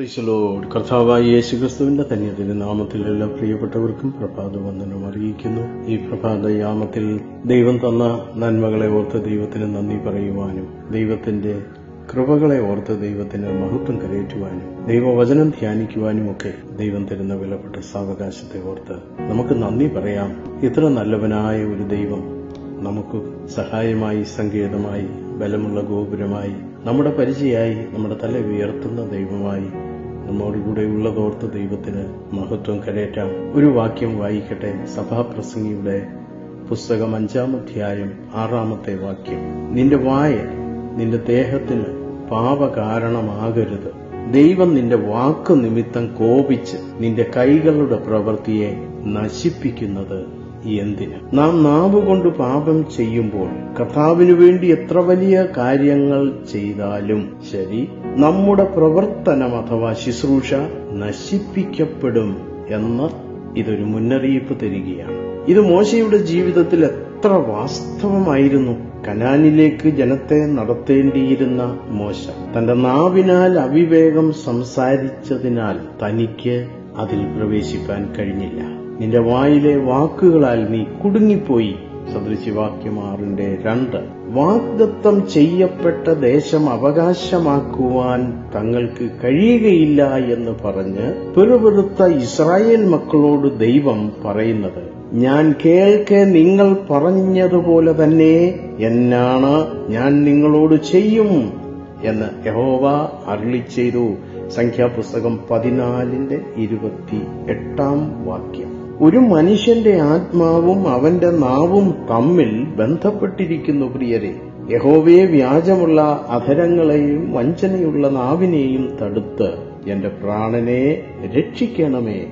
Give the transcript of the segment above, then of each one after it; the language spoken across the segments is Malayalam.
പ്രീശലോട് കർത്താവായ യേശു ക്രിസ്തുവിന്റെ ധന്യത്തിന്റെ നാമത്തിൽ എല്ലാ പ്രിയപ്പെട്ടവർക്കും പ്രഭാത വന്ദനം അറിയിക്കുന്നു. ഈ പ്രഭാത യാമത്തിൽ ദൈവം തന്ന നന്മകളെ ഓർത്ത് ദൈവത്തിന് നന്ദി പറയുവാനും ദൈവത്തിന്റെ കൃപകളെ ഓർത്ത് ദൈവത്തിന് മഹത്വം കരയേറ്റുവാനും ദൈവവചനം ധ്യാനിക്കുവാനും ഒക്കെ ദൈവം തരുന്ന വിലപ്പെട്ട സാവകാശത്തെ ഓർത്ത് നമുക്ക് നന്ദി പറയാം. ഇത്ര നല്ലവനായ ഒരു ദൈവം നമുക്ക് സഹായമായി സങ്കേതമായി ബലമുള്ള ഗോപുരമായി നമ്മുടെ പരിചയമായി നമ്മുടെ തല ഉയർത്തുന്ന ദൈവമായി നമ്മോടുകൂടെ ഉള്ളതോർത്ത് ദൈവത്തിന് മഹത്വം കരേറ്റാം ഒരു വാക്യം വായിക്കട്ടെ. സഭാപ്രസംഗിയുടെ പുസ്തകം അഞ്ചാം അധ്യായം ആറാമത്തെ വാക്യം. നിന്റെ വായ നിന്റെ ദേഹത്തിന് പാപകാരണമാകരുത്. ദൈവം നിന്റെ വാക്കു നിമിത്തം കോപിച്ച് നിന്റെ കൈകളുടെ പ്രവൃത്തിയെ നശിപ്പിക്കുന്നത് എന്തിന്? നാം നാവുകൊണ്ട് പാപം ചെയ്യുമ്പോൾ കർത്താവിനു വേണ്ടി എത്ര വലിയ കാര്യങ്ങൾ ചെയ്താലും ശരി നമ്മുടെ പ്രവർത്തനം അഥവാ ശുശ്രൂഷ നശിപ്പിക്കപ്പെടും എന്ന് ഇതൊരു മുന്നറിയിപ്പ് തരികയാണ്. ഇത് മോശയുടെ ജീവിതത്തിൽ എത്ര വാസ്തവമായിരുന്നു. കനാനിലേക്ക് ജനത്തെ നടത്തേണ്ടിയിരുന്ന മോശ തന്റെ നാവിനാൽ അവിവേകം സംസാരിച്ചതിനാൽ തനിക്ക് അതിൽ പ്രവേശിപ്പാൻ കഴിഞ്ഞില്ല. നിന്റെ വായിലെ വാക്കുകളാൽ നീ കുടുങ്ങിപ്പോയി. സദൃശിവാക്യമാറിന്റെ രണ്ട്. വാഗ്ദത്തം ചെയ്യപ്പെട്ട ദേശം അവകാശമാക്കുവാൻ തങ്ങൾക്ക് കഴിയുകയില്ല എന്ന് പറഞ്ഞ് പിറുപിറുത്ത ഇസ്രായേൽ മക്കളോട് ദൈവം പറയുന്നത്. ഞാൻ കേൾക്കെ നിങ്ങൾ പറഞ്ഞതുപോലെ തന്നെ എന്നാണ് ഞാൻ നിങ്ങളോട് ചെയ്യും എന്ന് യഹോവ അരുളി ചെയ്തു. സംഖ്യാപുസ്തകം പതിനാലിന്റെ ഇരുപത്തി എട്ടാം വാക്യം. ഒരു മനുഷ്യന്റെ ആത്മാവും അവന്റെ നാവും തമ്മിൽ ബന്ധപ്പെട്ടിരിക്കുന്നു പ്രിയരെ. യഹോവയെ വ്യാജമുള്ള അധരങ്ങളെയും വഞ്ചനയുള്ള നാവിനെയും തടുത്ത് എന്റെ പ്രാണനെ രക്ഷിക്കണമേ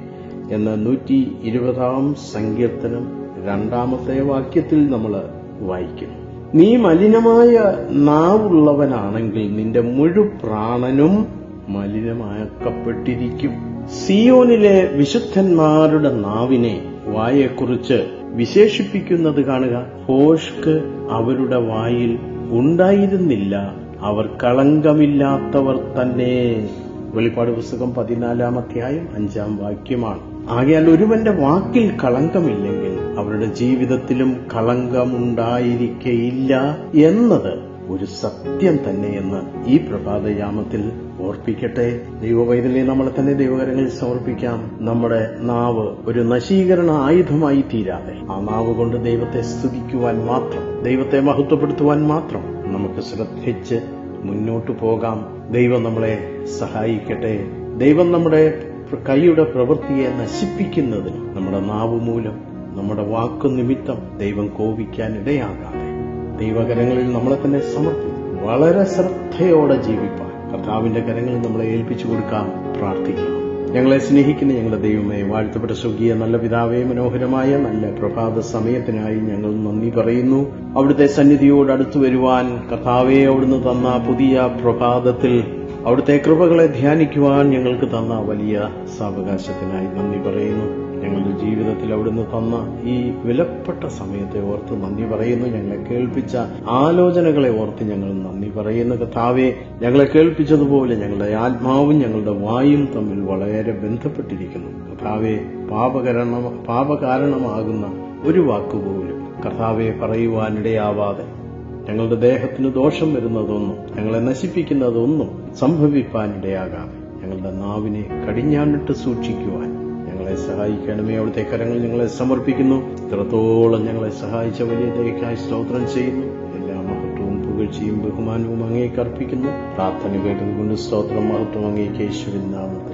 എന്ന നൂറ്റി ഇരുപതാം സങ്കീർത്തനം രണ്ടാമത്തെ വാക്യത്തിൽ നമ്മൾ വായിക്കും നീ മലിനമായ നാവുള്ളവനാണെങ്കിൽ നിന്റെ മുഴു പ്രാണനും മലിനമാക്കപ്പെട്ടിരിക്കും. സിയോനിലെ വിശുദ്ധന്മാരുടെ നാവിനെ വായെക്കുറിച്ച് വിശേഷിപ്പിക്കുന്നത് കാണുക. ഹോഷ്ക്ക് അവരുടെ വായിൽ ഉണ്ടായിരുന്നില്ല. അവർ കളങ്കമില്ലാത്തവർ തന്നെ. വെളിപ്പാട് പുസ്തകം പതിനാലാം അധ്യായം അഞ്ചാം വാക്യമാണ്. ആകയാൽ ഒരുവന്റെ വാക്കിൽ കളങ്കമില്ലെങ്കിൽ അവരുടെ ജീവിതത്തിലും കളങ്കമുണ്ടായിരിക്കയില്ല എന്നത് ഒരു സത്യം തന്നെയെന്ന് ഈ പ്രഭാതയാമത്തിൽ ഓർപ്പിക്കട്ടെ. ദൈവവൈതലെ നമ്മളെ തന്നെ ദൈവകരങ്ങളിൽ സമർപ്പിക്കാം. നമ്മുടെ നാവ് ഒരു നശീകരണ ആയുധമായി തീരാതെ. ആ നാവ് കൊണ്ട് ദൈവത്തെ സ്തുതിക്കുവാൻ മാത്രം ദൈവത്തെ മഹത്വപ്പെടുത്തുവാൻ മാത്രം നമുക്ക് ശ്രദ്ധിച്ച് മുന്നോട്ടു പോകാം. ദൈവം നമ്മളെ സഹായിക്കട്ടെ. ദൈവം നമ്മുടെ കൈയുടെ പ്രവൃത്തിയെ നശിപ്പിക്കുന്നതിന് നമ്മുടെ നാവ് മൂലം നമ്മുടെ വാക്കു നിമിത്തം ദൈവം കോപിക്കാൻ ഇടയാകാതെ ദൈവകരങ്ങളിൽ നമ്മളെ തന്നെ സമർപ്പിക്കും. വളരെ ശ്രദ്ധയോടെ ജീവിപ്പാൻ. കർത്താവിന്റെ കരങ്ങളിൽ നമ്മളെ ഏൽപ്പിച്ചു കൊടുക്കാം പ്രാർത്ഥിക്കാം. ഞങ്ങളെ സ്നേഹിക്കുന്ന ഞങ്ങളുടെ ദൈവമേ വാഴ്ത്തപ്പെട്ട സ്വർഗീയ നല്ല പിതാവേ മനോഹരമായ നല്ല പ്രഭാത സമയത്തിനായി ഞങ്ങൾ നന്ദി പറയുന്നു. അവിടുത്തെ സന്നിധിയോട് അടുത്തു വരുവാൻ കർത്താവെ അവിടുന്ന് തന്ന പുതിയ പ്രഭാതത്തിൽ അവിടുത്തെ കൃപകളെ ധ്യാനിക്കുവാൻ ഞങ്ങൾക്ക് തന്ന വലിയ സാവകാശത്തിനായി നന്ദി പറയുന്നു. ഞങ്ങളുടെ ജീവിതത്തിൽ അവിടുന്ന് തന്ന ഈ വിലപ്പെട്ട സമയത്തെ ഓർത്ത് നന്ദി പറയുന്നു. ഞങ്ങളെ കേൾപ്പിച്ച ആലോചനകളെ ഓർത്ത് ഞങ്ങൾ നന്ദി പറയുന്നു. കഥാവെ ഞങ്ങളെ കേൾപ്പിച്ചതുപോലെ ഞങ്ങളുടെ ആത്മാവും ഞങ്ങളുടെ വായും തമ്മിൽ വളരെ ബന്ധപ്പെട്ടിരിക്കുന്നു. കഥാവെ പാപകരണ പാപകാരണമാകുന്ന ഒരു വാക്കുപോലും കർത്താവെ പറയുവാനിടയാവാതെ ഞങ്ങളുടെ ദേഹത്തിന് ദോഷം വരുന്നതൊന്നും ഞങ്ങളെ നശിപ്പിക്കുന്നതൊന്നും സംഭവിപ്പാനിടയാകാതെ ഞങ്ങളുടെ നാവിനെ കടിഞ്ഞാണിട്ട് സൂക്ഷിക്കുവാൻ ഞങ്ങളെ സഹായിക്കണമേ. അവിടുത്തെ കരങ്ങൾ ഞങ്ങളെ സമർപ്പിക്കുന്നു. ഇത്രത്തോളം ഞങ്ങളെ സഹായിച്ച വലിയ ദയക്കായി സ്തോത്രം ചെയ്യുന്നു. എല്ലാ മഹത്വവും പുകഴ്ചയും ബഹുമാനവും അങ്ങേക്ക് അർപ്പിക്കുന്നു. പ്രാർത്ഥന കേട്ടതുകൊണ്ട് സ്തോത്രം മഹത്വം അങ്ങേക്ക് യേശുവിൻ നാമത്തിൽ